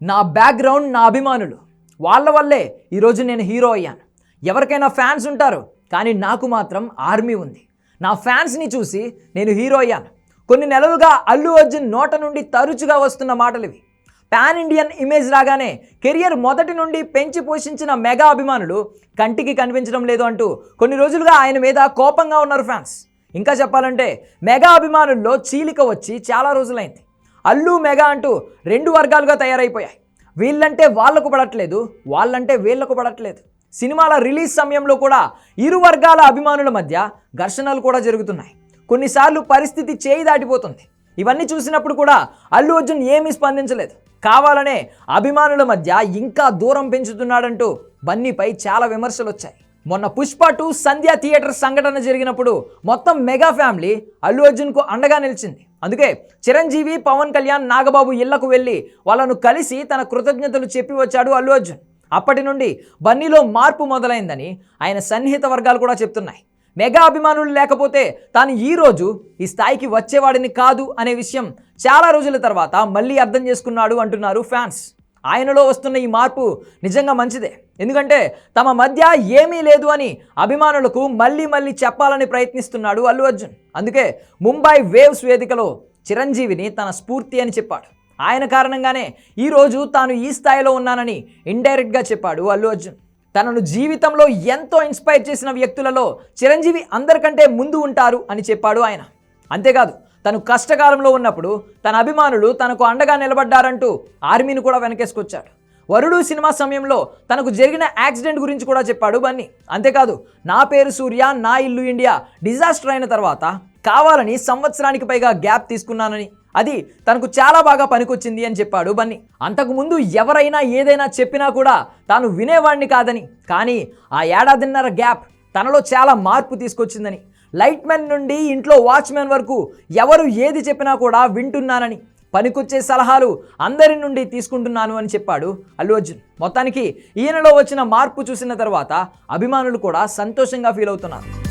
నా బ్యాక్గ్రౌండ్ నా అభిమానులు. వాళ్ళ వల్లే ఈరోజు నేను హీరో అయ్యాను. ఎవరికైనా ఫ్యాన్స్ ఉంటారు కానీ నాకు మాత్రం ఆర్మీ ఉంది. నా ఫ్యాన్స్ని చూసి నేను హీరో అయ్యాను. కొన్ని నెలలుగా అల్లు అర్జున్ నోట నుండి తరచుగా వస్తున్న మాటలు ఇవి. పాన్ ఇండియన్ ఇమేజ్ రాగానే కెరియర్ మొదటి నుండి పెంచి పోషించిన మెగా అభిమానులు కంటికి కనిపించడం లేదు అంటూ కొన్ని రోజులుగా ఆయన మీద కోపంగా ఉన్నారు ఫ్యాన్స్ ఇంకా చెప్పాలంటే మెగా అభిమానుల్లో చీలిక వచ్చి చాలా రోజులైంది. అల్లు మెగా అంటూ రెండు వర్గాలుగా తయారైపోయాయి. వీళ్ళంటే వాళ్ళకు పడట్లేదు వాళ్ళంటే వీళ్ళకు పడట్లేదు. సినిమాల రిలీజ్ సమయంలో కూడా ఇరు వర్గాల అభిమానుల మధ్య ఘర్షణలు కూడా జరుగుతున్నాయి. కొన్నిసార్లు పరిస్థితి చేయి దాటిపోతుంది. ఇవన్నీ చూసినప్పుడు కూడా అల్లు అర్జున్ ఏమీ స్పందించలేదు. కావాలనే అభిమానుల మధ్య ఇంకా దూరం పెంచుతున్నాడంటూ బన్నీపై చాలా విమర్శలు వచ్చాయి మొన్న పుష్ప టూ సంధ్య థియేటర్ సంఘటన జరిగినప్పుడు మొత్తం మెగా ఫ్యామిలీ అల్లు అర్జున్కు అండగా నిలిచింది. అందుకే చిరంజీవి పవన్ కళ్యాణ్ నాగబాబు ఇళ్ళకు వెళ్ళి వాళ్ళను కలిసి తన కృతజ్ఞతలు చెప్పి వచ్చాడు అల్లు అర్జున్. అప్పటి నుండి బన్నీలో మార్పు మొదలైందని ఆయన సన్నిహిత వర్గాలు కూడా చెప్తున్నాయి. మెగా అభిమానులు లేకపోతే తాను ఈ రోజు ఈ స్థాయికి వచ్చేవాడిని కాదు అనే విషయం చాలా రోజుల తర్వాత మళ్ళీ అర్థం చేసుకున్నాడు అంటున్నారు ఫ్యాన్స్. ఆయనలో వస్తున్న ఈ మార్పు నిజంగా మంచిదే. ఎందుకంటే తమ మధ్య ఏమీ లేదు అని అభిమానులకు మళ్ళీ మళ్ళీ చెప్పాలని ప్రయత్నిస్తున్నాడు అల్లు అర్జున్. అందుకే ముంబై వేవ్స్ వేదికలో చిరంజీవిని తన స్ఫూర్తి అని చెప్పాడు. ఆయన కారణంగానే ఈరోజు తాను ఈ స్థాయిలో ఉన్నానని ఇండైరెక్ట్గా చెప్పాడు అల్లు అర్జున్. తనను జీవితంలో ఎంతో ఇన్స్పైర్ చేసిన వ్యక్తులలో చిరంజీవి అందరికంటే ముందు ఉంటారు అని చెప్పాడు ఆయన. అంతేకాదు తను కష్టకాలంలో ఉన్నప్పుడు తన అభిమానులు తనకు అండగా నిలబడ్డారంటూ ఆర్మీని కూడా వెనకేసుకొచ్చాడు. వరుడు సినిమా సమయంలో తనకు జరిగిన యాక్సిడెంట్ గురించి కూడా చెప్పాడు బన్నీ. అంతేకాదు నా పేరు సూర్య నా ఇల్లు ఇండియా డిజాస్టర్ అయిన తర్వాత కావాలని సంవత్సరానికి పైగా గ్యాప్ తీసుకున్నానని. అది తనకు చాలా బాగా పనికొచ్చింది అని చెప్పాడు బన్నీ. అంతకుముందు ఎవరైనా ఏదైనా చెప్పినా కూడా తాను వినేవాడిని కాదని. కానీ ఆ ఏడాదిన్నర గ్యాప్ తనలో చాలా మార్పు తీసుకొచ్చిందని. లైట్ నుండి ఇంట్లో వాచ్మెన్ వరకు ఎవరు ఏది చెప్పినా కూడా వింటున్నానని. పనికొచ్చే సలహాలు అందరి నుండి తీసుకుంటున్నాను అని చెప్పాడు అల్లు అర్జున్. మొత్తానికి ఈయనలో వచ్చిన మార్పు చూసిన తర్వాత అభిమానులు కూడా సంతోషంగా ఫీల్ అవుతున్నారు.